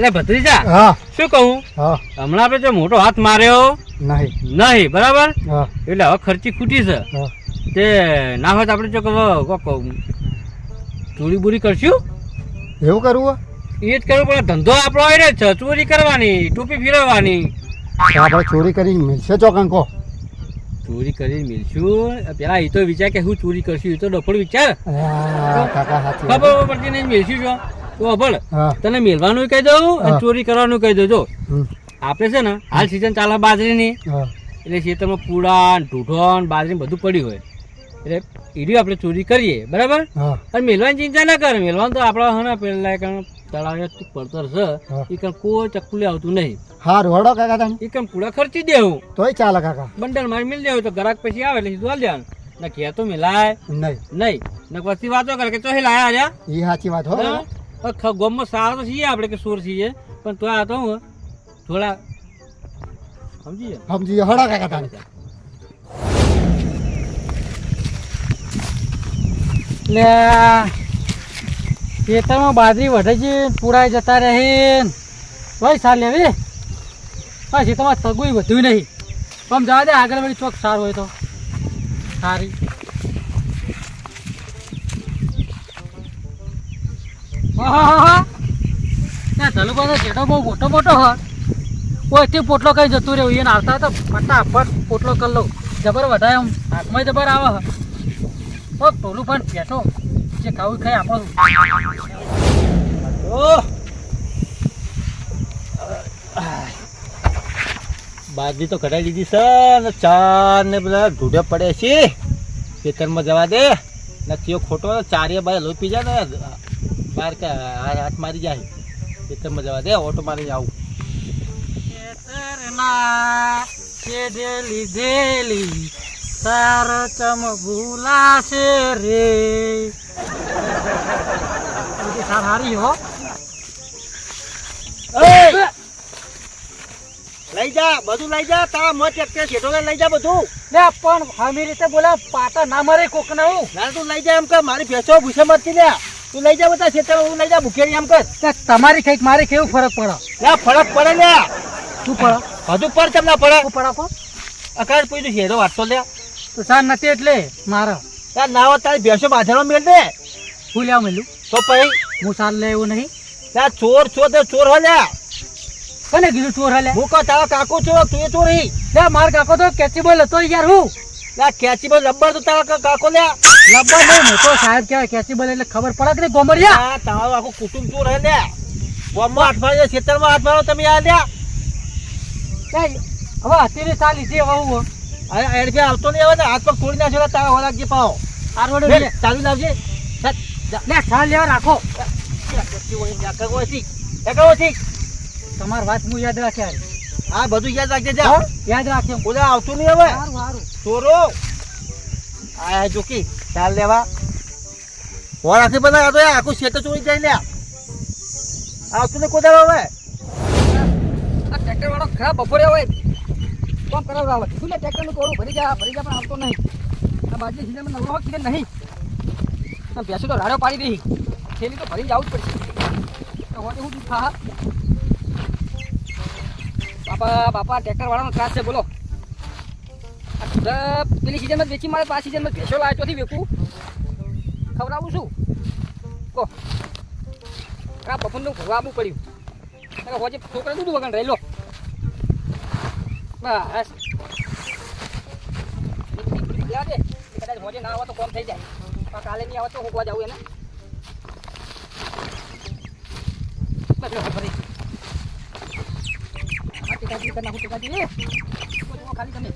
એટલે ભત્રીજા હા. શું કહું? હા. હમણાં આપણે જો મોટો હાથ માર્યો. નહીં. નહીં બરાબર? હા. એટલે હવે ખર્ચી ખૂટી છે. તે ના હોય તો આપણે જો ચોરી બુરી કરશું? એવું કરવું એ જ કરવું પડે ધંધો આપણો હોય રહ્યો છે. ચોરી કરવાની ટોપી ફેરવવાની. આપણે ચોરી કરી મિલશે ચોકન કહો ચોરી કરીને મિલશું? પેલા એ તો વિચાર કે હું ચોરી કરશું એ તો ડફળ વિચાર. ખબર પડતી નહીં મિલશું છો તો તને મેલવાનું કહી દઉં અને ચોરી કરવાનું કહી દઉં. જો આપણે છે ને હાલ સિઝન ચાલે બાજરીની. એટલે ખેતરમાં પૂડા ઢૂઢોન બાજરી બધું પડ્યું હોય. એટલે એરી આપણે ચોરી કરીએ બરાબર? અને મેલવાની ચિંતા ના કરે. મેલવાનું તો આપણા હે ને પેલા કારણ તળાવે પડતર છે. એ કારણ કોઈ ચક્કુલે આવતું નહીં. હા રોડો કાકા તને? એ કારણ પૂરા ખર્ચી દેવું તોય ચાલે કાકા. બંડલ મારી મિલ દેવું તો ગ્રાહક પછી આવે એટલે સીધું હાલ દેવાનું. ના કે તો મેલાય. નહીં. નહીં. ને પછી વાતો કરે કે ચોહી લાયા રહ્યા? એ સાચી વાત હો. ગામમાં સારા તો છીએ આપણે કે સુર છીએ પણ તો આ તો હું થોડા સમજી સમજીએ સમજી ગયો. કાકા તને. એટલે ખેતરમાં બાજરી વઢે છે પુરાઈ જતા રહે. ભાઈ સાર લેવી હા ખેતરમાં તગુય વધ્યું નહીં. પણ જવા દે આગળ વળી ચોક સારું હોય તો. સારી. ત્યાં ધલુભાનો જેઠો બહુ મોટો મોટો હોય ઓયથી પોટલો કઈ જતું રહ્યું? એને આવતા તો ફટાફટ પોટલો કરી લઉં. જબર વધારે આમ, હાથમાં જબર આવે હે. ઓ પણ બેઠો જે ખાવું ખાઈ આપણું બાજરી તો કઢાઈ લીધી છે ને ચાર ને બધા ઢૂઢે પડે છે. ખેતરમાં જવા દે. ને ખોટો ચારે બાય લોપી જાય ને. બાર કે હાથ મારી જાય. ખેતરમાં જવા દે ઓટો મારી આવું. તાર ચમ ભૂલાશે રે. સાર હારી હો. લઈ જા બધું લઈ જા તારા મત છેટો લઈ જા બધું. લે પણ હમી રીતે બોલા પાટા ના મરે કોક ના હું. ના તું લઈ જા એમ કે મારી ભેંસો ભૂસે મત લે તું લઈ જા બધા ખેતર હું લઈ જા ભૂખેરી એમ કર. તે તમારી કંઈક મારે કેવું ફરક પડે? ના ફરક પડે ને. શું પડે? હજુ પર તમને પડે. પડે કો અકાળ પૂછ્યું શેરો વાંચતો લે. તો સાર નથી એટલે મારા. તાર ના હોત તારી ભેંસો બાંધણો મેળ દે. હું લેવા મળ્યું તો પછી? હું સાર લે એવું નહીં. ત્યાં ચોર છો તો ચોર હો લે. કોને કીધું ચોર હાલે હું કહો તારો કાકો છો તું એ ચોરી લે માર કાકો તો કેચી બોલ હતો યાર હું. પર લબ્બર તો તારો કાકો લે લબ્બર નહીં મોટો સાહેબ કહેવાય કેચી બોલે એટલે ખબર પડે કે નહીં ગોમડિયા આ તમારું આખું કુટુંબ શું રહે લે ગામમાં હાથ માર્યો ખેતરમાં હાથ મારો તમે આ લે ક્યાંય? હવે અત્યારે ચાલી છે હવે હું અરે એડ આવતો નહીં ને હાથ પર તોડી નાખ્યો તારા વરાક જે પાવો આ રોડે ચાલુ લાવજે. લે છાલ લેવા રાખો. તમારી વાત હું યાદ રાખે આ બધું યાદ રાખજે જા. હો? યાદ રાખે હું. બોલે આવતું નહીં હવે? સારું સારું. ચોરો આ જોકી ચાલ લેવા. હોર આખી બધા આ તો આખું શેત ચોરી જાય લે આવતું નહીં કોદાળો હવે? આ ટ્રેક્ટર વાળો ખરાબ બપોરે હોય. કોમ કરાવવા આવે. શું ટ્રેક્ટરનું કોરું ભરી જા ભરી જા પણ આવતો નહીં. આ બાજુ સીઝનમાં નવરો હોય કે નહીં? ભેંસો તો રાડો પાડી રહી થેલી તો ભરી જવું જ પડશે. તો હું દુખા બાપા બાપા ટ્રેક્ટર વાળાનો ત્રાસ છે, બોલો. પેલી સિઝનમાં વેચી મારે પાંચ સિઝનમાં ભેસો લાવ્યો ચોથી વેકું. ખવડાવું શું કહો આ પફનનું ભરવા આપવું પડ્યું. અરે હોજે છોકરા દૂધ વગર રહેલો બસ. લા દે કદાચ હોજે ના આવે તો કોમ થઈ જાય. પણ કાલે નહીં આવે તો હું જાઉં એને. બસ ટીકાજી કરી નાખું ખાલી તમે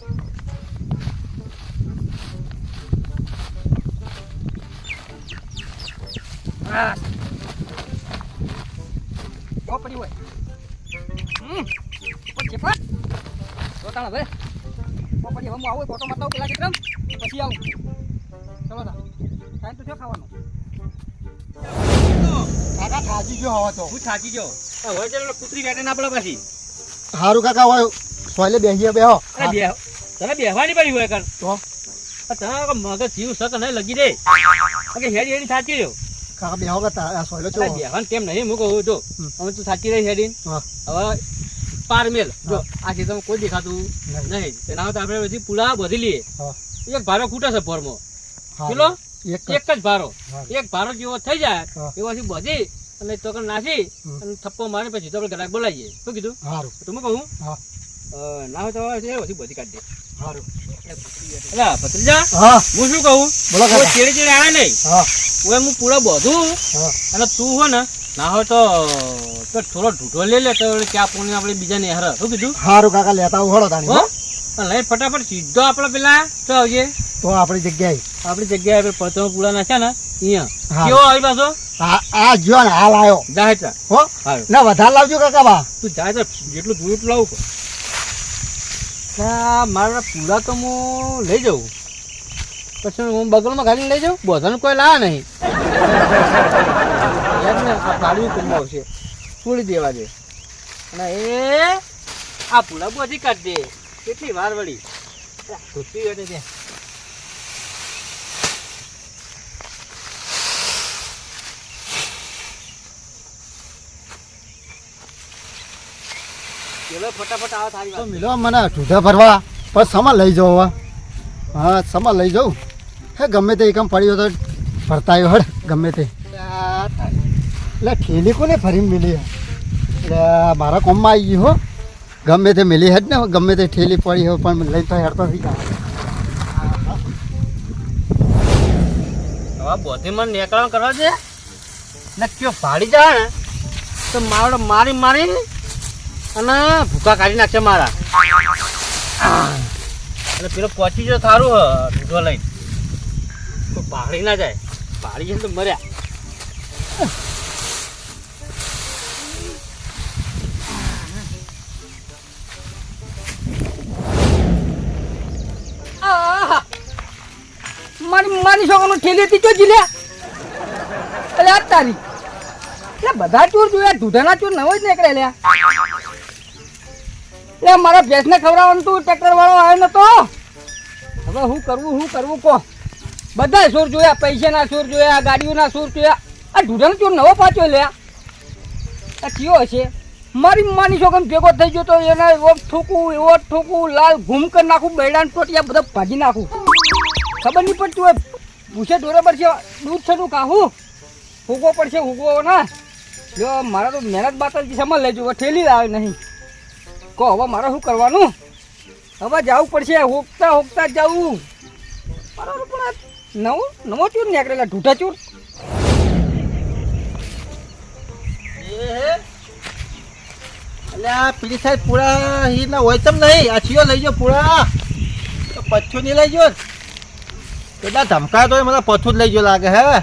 બસ બહુ પડી હોય હમ પણ હવે બહુ હું આવું ફોટો બતાવું પેલા ચિત્રમ પછી આવું ચલો ટાઈમ તો થયો ખાવાનો. કાકા થાકી ગયો હવા તો. હું થાકી ગયો. હવે ચાલો કૂતરી બેઠે ના પડે પછી. સારું કાકા હોય સોયલે બેસીએ બેહો. અરે બે તને બેહવાની પડી હોય કર તો? તને મગજ જીવ સક નહીં લગી દે. કે હેડી હેડી સાચી રહ્યો. કાકા બેહો કા સોયલો છો બેહવાન કેમ નહીં હું જો હવે તું સાચી રહી હેડી હવે પાર મેલ. જો. આ ખેતરમાં કોઈ દેખાતું નહીં. તેના તો આપણે બધી પુલા બધી લઈએ. એક ભારો ખૂટે છે ભરમો. કિલો એક જ. ભારો. એક ભારો જેવો થઈ જાય. એવાથી બધી અને તો નાસી અને થપ્પો મારી પછી તો આપણે ગ્રાહક બોલાવીએ. શું કીધું? સારું તો કહું? ના હોય તો હવે બધી બધી કાઢી દે. સારું અલા ભત્રીજા હા. હું શું કહું? બોલો ચેડી ચેડી આવે નહીં. હા. હું પૂરા બધું. અને તું હો ને ના હોય તો થોડો ઢૂઢો લે લે તો ક્યાં પૂણી આપણે બીજા ને હર શું કીધું? હારું કાકા લેતા હળો તાણી હો. અને લઈ ફટાફટ સીધો આપણે પેલા તો આવજે. તો આપણી જગ્યાએ. આપણી જગ્યાએ આપણે પતંગ પૂરા નાખ્યા ને અહીંયા. કેવો આવી પાછો? આ જો ને હાલ આવ્યો તા હો ના વધારે લાવજો કાકા બા. તું જાય તો જેટલું જોયું એટલું લાવું. મારા પૂરા તો હું લઈ જાઉં. પછી હું બગલમાં ગાડીને લઈ જાઉં? બધાને કોઈ લાવે નહીં. યાદ ને આ ગાડી કુંભ આવશે. છોડી દેવા દે. અને એ આ પૂરા બધી કાઢ દે. કેટલી વાર વળી? ધોતી હોય ત્યાં. ફટાફટ આવો તારી તો મિલો મને ઢૂઢા ભરવા. પણ સમા લઈ જાઓ હા સમા લઈ જાઉં. હે ગમે તે એકમ પડ્યો તો ભરતા આવ્યો હડ ગમે તે. એટલે ઠેલી કોને ફરી મિલી? એટલે મારા કોમમાં આવી ગઈ હો. ગમે તે મિલી હજ ને, ગમે તે ઠેલી પડી હોય પણ લઈ તો હેડતો થઈ જાય. બોધી મને નીકળવા કરવા છે ને કયો ભાડી જાય ને, તો મારો મારી મારી અને ભૂકા કાઢી નાખશે મારા. અને પેલો પહોંચી જો થારું હ ઢૂંઢો લઈને. ના જાય. ભાડી જાય તો મર્યા. મારી ખેલી હતી જો લે એટલે આ તારી. એટલે બધા ચોર જોયા, દૂધાના ચોર નવો જ નીકળે લે એટલે મારા ભેંસને ખવડાવવાનું તું ટ્રેક્ટર વાળો આવ્યો નતો. હવે હું કરવું હું કરવું કહો બધા ચોર જોયા, પૈસાના ચોર જોયા, ગાડીઓના ચોર જોયા. આ ઢૂઢાનો ચોર નવો પાછો લે આ કયો હશે? મારી માની છોકરાને ભેગો થઈ ગયો તો એને એવો ઠોકું એવો ઠોકું, લાલ ઘૂમ કરી નાખું, બેડાન ટોટિયા બધા ભાજી નાખું. ખબર નહીં પડતી હોય પૂછે દોરે પડશે, દૂધ છે તું કાહું? હુગવો પડશે હુગવો ના જો, મારા તો મહેનત બાતલ સમજ લેજો ઠેલી આવે નહીં. કહો, હવે મારે શું કરવાનું? હવે જવું પડશે હોકતા હોકતા જવું. બરાબર પણ નવો નવો ચૂર નીકળેલા ઢૂઠા ચૂર. એટલે આ પેલી સાઈડ પૂરા હી ના હોય તમ નહીં. આ છીઓ લઈ જાઓ પૂરા. પચ્છો નહીં લઈ જાઓ. કેટલા ધમકા તો મને પથ્થું જ લઈ ગયો લાગે હે?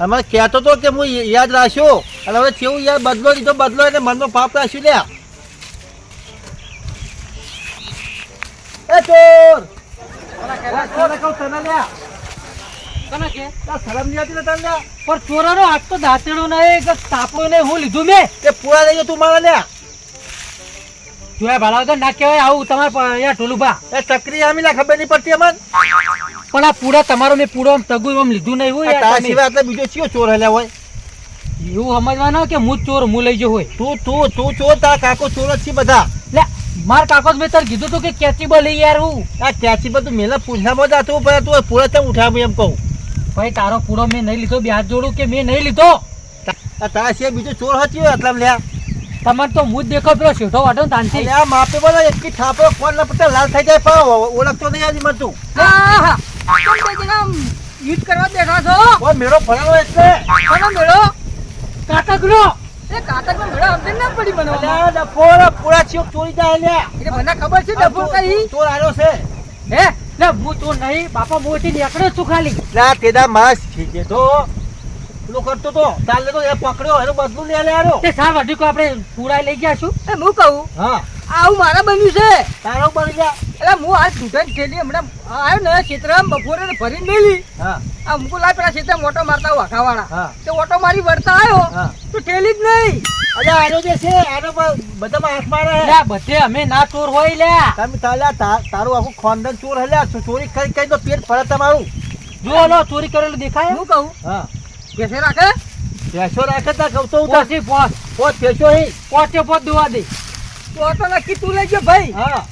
અમે કહેતો તો કે હું યાદ રાખ્યો અને હવે કેવું યાર બદલો લીધો બદલો એટલે મનનો પાપ રાખ્યું લ્યા. એ ચોર! આ ચોરે કહું તને લ્યા કના કે? શરમ નહીં આવતી તને? લ્યા પણ ચોરાનો હાથ તો દાંતેડો નહીં કે નહીં હું લીધું મેં. તે પૂરા લઈ તું મારા લ્યા. જોયા વગર ના કહેવાય આવું તમારે ટોલુભા એ ચકરી આમી લા ખબર નહીં પડતી અમન. પણ આ પૂરા તમારો મેં પૂરો આમ તગુ આમ લીધું નહીં હોય તારા સિવાય એટલે બીજો ચિયો ચોર હલ્યા હોય? એવું સમજવાના કે હું ચોર હું લઈ જો હોય. તું તું તું ચોર તારા કાકો ચોર જ છે બધા. લે માર કાકો મેં તાર કીધું તું કે કેચીબલ લઈ યાર હું. આ ત્યાંથી તું મેલા પૂંછામાં જાતું પણ તું પૂરા ચમ ઉઠાવું એમ કહું. ભાઈ તારો પૂરો મેં નહીં લીધો બે હાથ જોડું કે મેં નહીં લીધો? તારા સિવાય બીજો ચોર હતી હોય આટલા લ્યા. તમારે તો હું જ દેખો પેલો શેઠો વાટો તાનથી. આ માપે બોલો એક થાપો કોણ ના પડતા લાલ થઈ જાય પણ ઓળખતો નહીં આજે મળતું હા આમ યુદ્ધ કરવા બેઠા છો? કોઈ મેળો ભરાવો એટલે કોનો મેળો? કાટકનો એ કાટકનો મેળો અમને ના પડી બનાવવા અલ્યા, ડફોર પૂરા ચિયો ચોરી જાય લ્યા એટલે મને ખબર છે ડફોર કઈ? ચોર આવ્યો છે. હે? લે હું તો નહીં બાપા મોટી નીકળ્યો છું ખાલી. ના તેદા માસ છે તો. પેલો કરતો તો ચાલે તો એ પકડ્યો એનું બદલું લે લે આરો. તે વાઢી કો આપણે પૂરા લઈ ગયા છું. એ હું કહું હા. આવું મારા બન્યું છે. તારો બની જા. એટલે હું આ છૂટન થેલી હમણાં આવ્યો ને ક્ષેત્રમાં બપોરે ભરી મેલી. હા. આ મુકુ લાય પેલા ક્ષેત્ર મોટો મારતા વાઘાવાળા. તો ઓટો મારી વળતા આવ્યો. તો ઠેલી જ નહીં. અરે આનો જે છે આનો બધામાં હાથ મારે. લે બધે અમે ના ચોર હોય લે. તમે તાલા તારું આખું ખાનદાન ચોર હલ્યા ચોરી કરી કરી તો પેટ ફરે તમારું. જો લો ચોરી કરેલું દેખાય? હું કહું? હા. કેસે રાખે? કેસો રાખે તા કહું તો હું તાર પોસી પોસ પોત ભેંસો હી. પોચે પોચ દોવા દે. તો તો નક્કી તું લઈ ગયો ભાઈ. હા.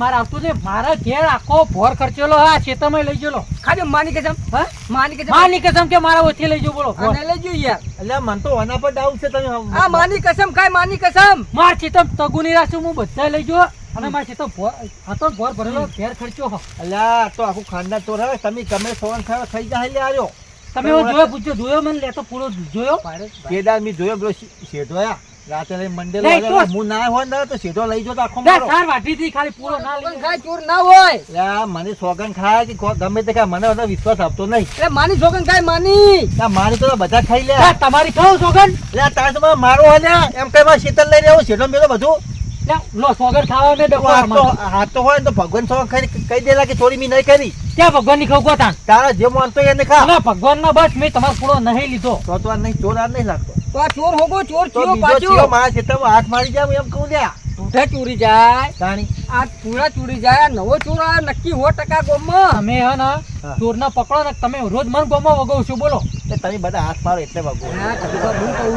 મારે આવતું છે મારા ઘેર આખો ભોર ખર્ચેલો હા ખેતરમાં લઈ ગયેલો. ખાલી માની કસમ હા? માની કસમ માની કસમ કે મારા ઓછી લઈ ગયો બોલો. અને લઈ ગયો યાર. એટલે મન તો આના પર ડાઉટ છે તમે આ માની કસમ કાઈ માની કસમ માર ચિતમ તગુની રાશું હું બધા લઈ ગયો. અને માર ચિતમ ભોર હતો ભોર ભરેલો ઘેર ખર્ચ્યો હો. અલ્યા તો આખું ખાનદાન તો રહે. તમે તમે સોન ખાવા ખાઈ જાય લે આવ્યો તમે જોયો પૂછ્યો જોયો મને? લેતો પૂરો જોયો. કેદાર મી જોયો પેલો શેઠો. રાતે લઈ મંડે હું ના હોય ને તો સીધો લઈ જતો આખો ના મારો. સાર વાટી થી ખાલી પૂરો ના લઈ ખાય ચોર ના હોય. અલ્યા, મને સોગન ખાય કે ગમે તે ખાય મને બધો વિશ્વાસ આપતો નહીં. એટલે માની સોગન કાય માની. આ મારી તો બધા ખાઈ લે. તમારી ખાવ સોગન લે તાર તો મારો હોય ને એમ કઈ મારે શીતલ લઈ રહ્યો શેઠો મેલો બધું. લો સોગન ખાવા મેં તો હાથ તો હોય ને તો ભગવાન સોગન ખાઈ કહી દેલા કે ચોરી મી નહીં કરી. ક્યાં ભગવાનની ખાવ તારા જે માનતો એને ખા. ભગવાન નો બસ મેં તમારો પૂરો નહીં લીધો. તો તો નહીં ચોર નહીં લાગતો. તો આ ચોર હોગો ચોર ચિયો પાછો? ચિયો મારા ખેતરમાં હાથ મારી જાય એમ કહું લ્યા. ઢૂંઢે ચોરી જાય. તાણી. આ પૂરા ચોરી જાય નવો ચોર આ નક્કી હો ટકા ગોમમાં. અમે હે ને ચોર ના પકડો ને તમે રોજ મન ગોમમાં વગો છો બોલો તમે બધા હાથ મારો એટલે વગો. હા હું કહું.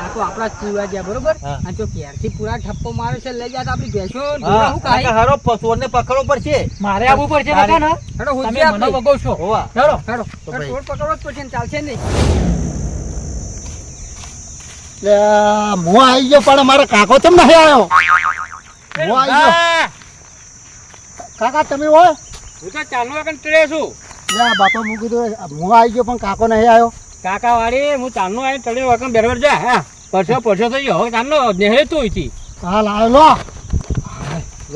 આ તો આપણા પૂરા ગયા બરોબર? હા. આ જો ક્યારથી પૂરા ઠપ્પો મારે છે લઈ જાય તો આપણી ભેંસો. હા. કાકા હારો ચોરને પકડો પડશે. મારે આવવું પડશે કાકા ને? હેડો તમે મને વગાવશો. હોવા. હેડો. હેડો ચોર પકડો જ પડશે ચાલશે નહીં. હું આવી ગયો પણ મારો કાકો નહીં આવ્યો? હું આવી ગયો. કાકા તમે હોય? હું તો ચાલુ છું. લે બાપા હું કીધું હું આવી ગયો પણ કાકો નહીં આવ્યો. કાકા વાળી હું ચાંદનો આવી વગર બરાબર જા હા. પરસો પરસો થઈ ગયો. હવે નેહરે તું અહીંથી. હા લાવ્યો લો.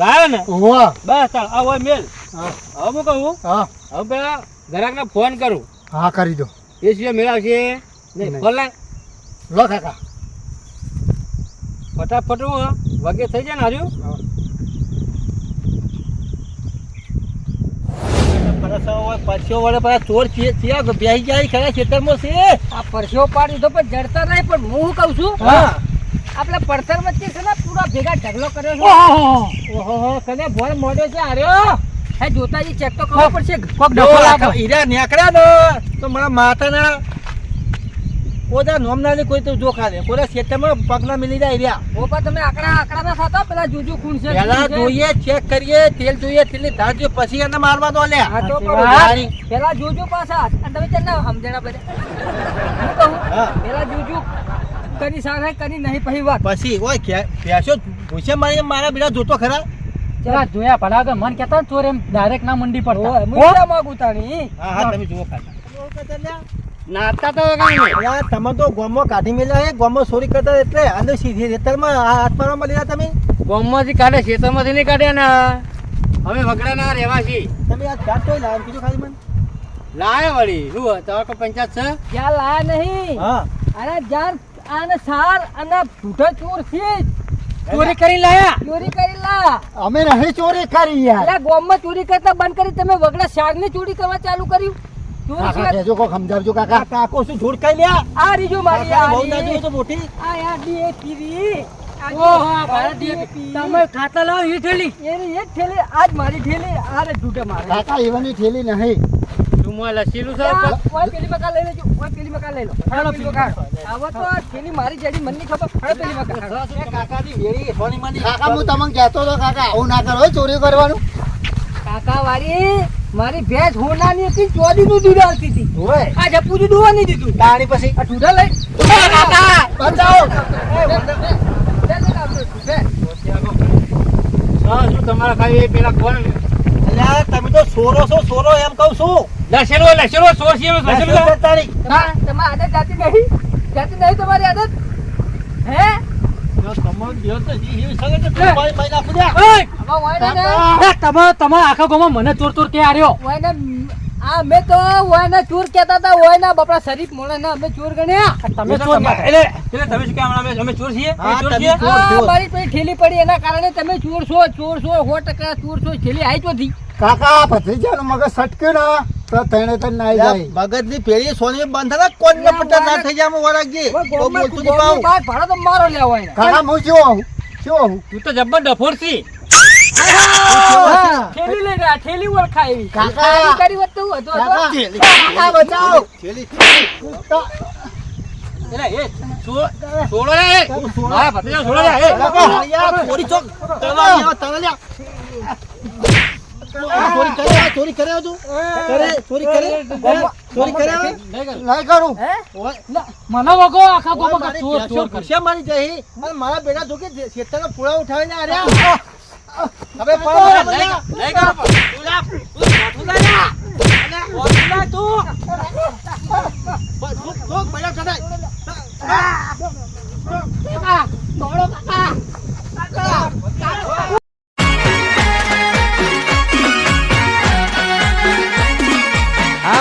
લાવે ને? હોવા બસ ચાલ આ હોય મેલ. હા. હવે હું કહું? હા. હવે પેલા ફોન કરું. હા કરી દો. એ સિવાય મેળા નહીં. ફોન લો કાકા. ફટાફટ હું વગે થઈ જાય ને હાર્યું પરસ્યો પાછા ચોર છે- બેસી જાય ખરા ખેતરમાં છે. આ પરસ્યો પાડી દીધો પણ જડતા નહીં પણ હું શું કહું છું? હા. આપણે પડતર વચ્ચે છે ને પૂરા ભેગા ઢગલો કર્યો છે. ઓહો કને ભોળ મોડ્યો છે આર્યો હે જોતાજી ચેક તો કરવો પડશે. કોક હીરા નીકળ્યા તો મારા માથાના કોદા નોમનાની કોઈ તો જોખા ખાલે. કોદા ખેતરમાં પગના મિલી જાય રહ્યા. ઓપા તમે આકડા આકડા ના પેલા જુજુ ખૂન છે પેલા જોઈએ ચેક કરીએ તેલ જોઈએ તેલની ધાર જોઈએ પછી એને મારવા દો લે હા તો પેલા જોજો પાછા. અને તમે ચાલ સમજણા બધા હું કહું પેલા જોજો કરી સારા કરી નહીં પછી વાત. પછી ઓય ભૂસે મારી મારા બીજા જોતો ખરા? ચલા. જોયા ભલા કે મન કેતા ચોર એમ ડાયરેક્ટ ના મંડી પડતા. ઓય, માંગુ તાણી. હા હા તમે જુઓ ખાતા નાતા તો કાંઈ તમે તો ગોમો કાઢી મેલ્યા હે ગોમો ચોરી કરતા એટલે અંદર સીધી રેતરમાં આ હાથ મારવા મળ્યા તમે? ગોમમાંથી કાઢે ખેતરમાંથી નહીં કાઢે ને. અમે વગડાના રહેવાસી. તમે આ ચાટ તો લાવ કીધું ખાલી મને. લાયા વળી. શું તમારે પંચાયત છે? ક્યાં લાયા નહીં? હા. અરે જાન આને સાર અને ઢૂઢો ચોર છે ચોરી કરી લાયા? ચોરી કરી લા. અમે નહીં ચોરી કરી યાર. એટલે ગામમાં ચોરી કરતા બંધ કરી તમે વગડા શાકની ચોરી કરવા ચાલુ કર્યું? ચોરી કાકા સમજાવજો આ કાકા કાકો શું જોડ ખાઈ લ્યા? આ રીજો મારી આ બહુ ના રીજ. તો મોટી. આ યાર ઓહો DAP. તમે ખાતા લાવો એ ઠેલી. થેલી આજ મારી ઠેલી આ રે ઢૂઢે મારે. કાકા એવાની ઠેલી નહીં. તું લસીલું છે? આ, ઓય પેલી મકા લઈ લેજો ઓય પેલી મકા લઈ લો. હાલો, પેલી મકા આવો તો મારી જેડી મને ખબર હવે પેલી મકા કાકા કાકાની વેરી સોની માની કાકા હું તમને કહેતો હતો કાકા આવું ના કરો ચોરી કરવાનું. કાકા વાળી મારી ભેંસ હોનાની હતી ચોદી નું દૂધ આવતી હતી. હોય આ જપુજી દુવા નહીં દીધું. તાણી પછી? આ ઢૂઢા લઈ. બચાવો. શું તમારા ખાલી પેલા કોણ અલ્યા તમે તો સોરો છો સોરો એમ કહું છું. લસેલો લસેલો સોર છે તારી તમારી આદત જાતી નહીં? જાતી નહીં તમારી આદત? હે? તમે આખા ગામમાં મને ચોર ચોર તો અમે ચોર ગણ્યા તમે તમે ચોર છીએ ચોર મારી પછી ઠેલી પડી એના કારણે તમે ચોર છો ચોર છો સો ટકા ચોર છો ઠેલી આવી ચોથી મગજ સટક્યું ને. તો તણે તણ નાઈ જાય ભગતની પેરી સોની બંધ હતા કોણ ને પટ્ટા ના થઈ જાય વરાગજી બોલતું પાઉં. ગોમમાં ભાડો તો મારો લેવો એને. કાકા હું જો આવું શું આવું તું તો જબ્બર ડફોર છી હા. લઈ રહ્યા થેલી ઓળખાય એવી કાકા. કરી હોત તો હતો. કાકા બચાવ થેલી એ, છો- છોડો રે. મારા ભત્રીજાને છોડો રે, એ. ચોક. લ્યા. ચોરી કરે ચોરી કરે તું? કરે, ચોરી કરે? ચોરી કરે? નહીં કરું મને વગો આખા ગોમાં કા ચોર ચોર કરે મારી જઈ અને મારા બેટા જો કે ખેતરના પૂળા ઉઠાવીને આર્યા હવે પર મારા બલ્યા. તું જા તું જા અને લા. અલ્યા, મોઢું લા તું. બસ, ભૂખ ભૂખ બલ્યા કઢાય.